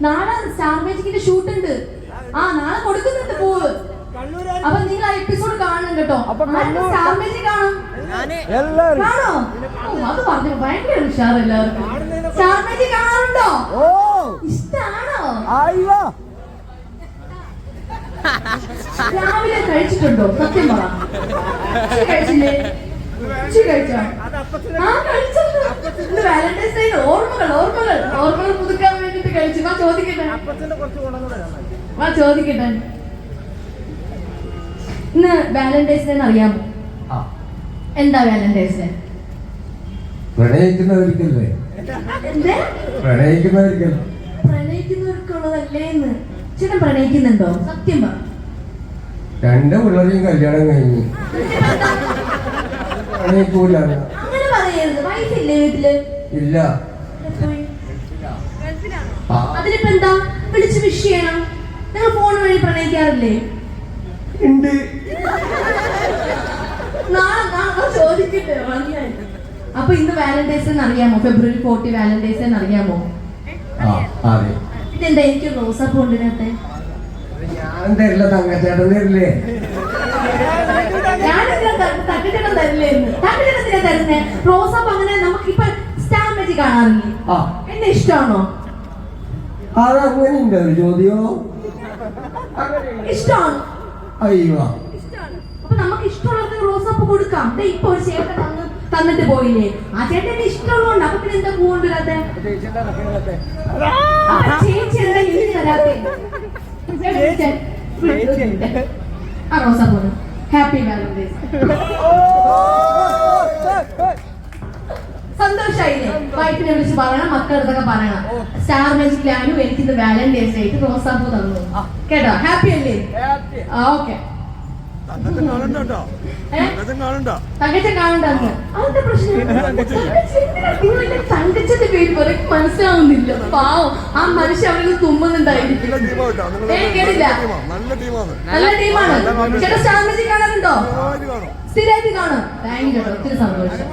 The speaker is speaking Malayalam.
നാളെ സ്റ്റാർ മേജിക്കിന്റെ ഷൂട്ട് ഉണ്ട് ആ നാളെ കൊടുക്കുന്നുണ്ട് പൂവ് അപ്പൊ നിങ്ങൾ ആ എപ്പിസോഡ് കാണണം കേട്ടോ. സ്റ്റാർ മേജിക് കാണും? കാണോ അത് പറഞ്ഞു ഭയങ്കര ഉഷാർ എല്ലാവർക്കും സ്റ്റാർ മേജിക് കാണാറുണ്ടോ? ഓ. ഇഷ്ടാണോ? അയ്യോ രാവിലെ കഴിച്ചിട്ടുണ്ടോ? സത്യം പറ. കഴിച്ചില്ലേ? കഴിച്ചോ? ആ കഴിച്ചിട്ടുണ്ട് ഇന്ന് വാലന്റൈൻസ് ഡേ ഓർമ്മകൾ ഓർമ്മകൾ ഓർമ്മകൾ പുതുക്കാൻ വേണ്ടിട്ട് കഴിച്ചു വാ ചോദിക്കട്ടെ? വാ ചോദിക്കട്ടെ. ഇന്ന് വാലന്റൈൻസ് ഡേ അറിയാമോ എന്താ വാലന്റൈൻസ് ഡേ പ്രണയിക്കുന്നവർക്കല്ലേ എന്തേ? പ്രണയിക്കുന്നവർക്കല്ലേ പ്രണയിക്കുന്നവർക്കുള്ളതല്ലേ എന്ന്. ചേട്ടൻ പ്രണയിക്കുന്നുണ്ടോ? സത്യം പറ. രണ്ട് പിള്ളേരെയും കല്യാണം കഴിഞ്ഞു. പ്രണയിക്കൂല അങ്ങനെ പറയരുത്. വൈഫില്ലേ വീട്ടിൽ? ഇല്ല? അതിനിപ്പോ എന്താ വിളിച്ച് വിഷ് ചെയ്യണം. നിങ്ങൾ ഫോൺ വഴി പ്രണയിക്കാറില്ലേ? ഉണ്ട്. ചോദിക്കട്ടെ അപ്പൊ ഇന്ന് വാലന്റൈൻസ് എന്ന് അറിയാമോ? ഫെബ്രുവരി ഫോർട്ടി വാലന്റൈൻസ് എന്ന് അറിയാമോ? ഇതെന്താ എനിക്ക് റോസാപ്പ് കൊണ്ടിനകത്തെ ഞാൻ തരില്ല തങ്കച്ചേട്ടൻ തരില്ലേ? തട്ടിട്ടിടം തരില്ലേ തട്ടിട്ടിടത്തിനാ തരുന്നേ? റോസാപ്പ് അങ്ങനെ നമുക്ക് ഇപ്പൊ സ്റ്റാർ മാജിക് കാണാറില്ലേ? എന്നെ ഇഷ്ടമാണോ? അതങ്ങനെ ഉണ്ട് ഒരു ചോദ്യോ ഇഷ്ടമാണ്. അയ്യോ. അപ്പൊ നമുക്ക് ഇഷ്ടമുള്ളവർക്ക് റോസാപ്പൂ കൊടുക്കാം. ദേ ഇപ്പൊ ഒരു ചേട്ടൻ തന്ന് തന്നിട്ട് പോയില്ലേ? ആ ചേട്ടന് ഇഷ്ടമുള്ളതുകൊണ്ട് അപ്പൊ പിന്നെ എന്താ പൂ കൊണ്ടുവരാത്തെ അപ്പൊ ചേച്ചി എന്താ ഇനി തരാത്തെ? ആ റോസാപ്പൂ ഹാപ്പി വാലന്റൈൻസ് വൈഫിനെ വിളിച്ച് പറയണം മക്കളടുത്തൊക്കെ പറയണം. സ്റ്റാർ മ്യൂസിക് ലാനു എനിക്ക് ഇന്ന് വാലന്റൈൻസ് ആയിട്ട് റോസാപ്പൂ തന്നു. കേട്ടോ? ഹാപ്പി അല്ലേ? ഓക്കെ തങ്കച്ചന്റെ പേര് പോലെ? മനസ്സിലാവുന്നില്ല. പാവം. ആ മനുഷ്യ അവിടെ തുമ്മുന്നുണ്ടായിരിക്കും. ഏ, കേട്ടില്ല. നല്ല ടീമാണ് നല്ല ടീമാണ് ചേട്ടാ സ്റ്റാർ മാജിക് കാണാറുണ്ടോ? കാണും. സ്ഥിരമായിട്ട് കാണും. താങ്ക് യു കേട്ടോ ഒത്തിരി സന്തോഷം.